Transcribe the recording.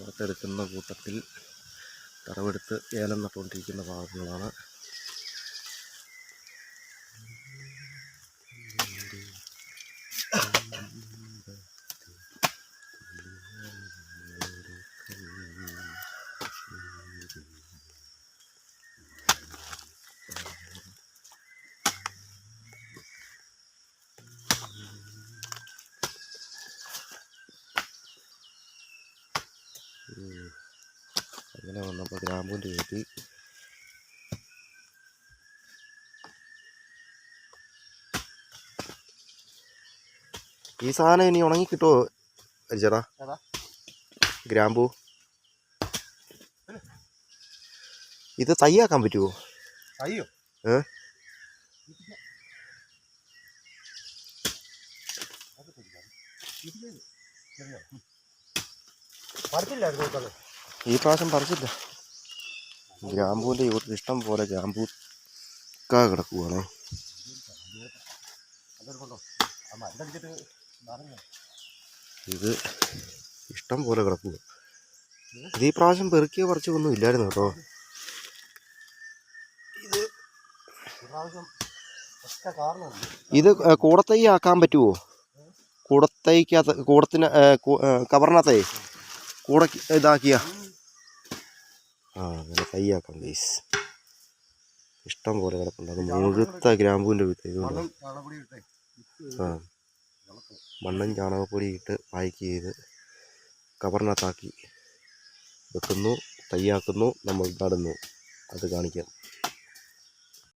വറുത്തെടുക്കുന്ന കൂട്ടത്തിൽ തറവെടുത്ത് ഏലം നട്ടുകൊണ്ടിരിക്കുന്ന ഭാഗങ്ങളാണ്. അങ്ങനെ വന്നപ്പോൾ ഗ്രാമ്പൂന്റെ കയറ്റി ഈ സാധനം ഇനി ഉണങ്ങി കിട്ടുമോ അരിച്ചേട്ടാ? ഗ്രാമ്പൂ. ഇത് തയ്യാക്കാൻ പറ്റുമോ അയ്യോ ഏ? നോക്കാതെ ഈ പ്രാവശ്യം പറിച്ചില്ല. ഗ്രാമ്പൂവിന്റെ യൂത്ത് ഇഷ്ടം പോലെ ഗ്രാമ്പൂ കാ കിടക്കുവാണ്. ഇത് ഇഷ്ടം പോലെ കിടക്കുക ഇത് ഈ പ്രാവശ്യം പെറുക്കിയ പറിച്ചോ ഒന്നും ഇല്ലായിരുന്നു കേട്ടോ. ഇത് ഇത് കൂടത്തൈ ആക്കാൻ പറ്റുമോ കൂടത്തൈക്കകത്ത് കൂടത്തിന് കവറിനകത്തേ കൂട ഇതാക്കിയ. ആ അങ്ങനെ തൈയാക്കാം ഗൈസ് ഇഷ്ടം പോലെ കിടപ്പുണ്ട്. അത് മുഴുത്ത ഗ്രാമ്പൂവിന്റെ വിത്ത് ഇട്ടേ. ആ. മണ്ണും ചാണകപ്പൊടി ഇട്ട് പായ്ക്ക് ചെയ്ത് കവറിനകത്താക്കി വെക്കുന്നു തയ്യാക്കുന്നു നമ്മൾ നടുന്നു അത് കാണിക്കാം.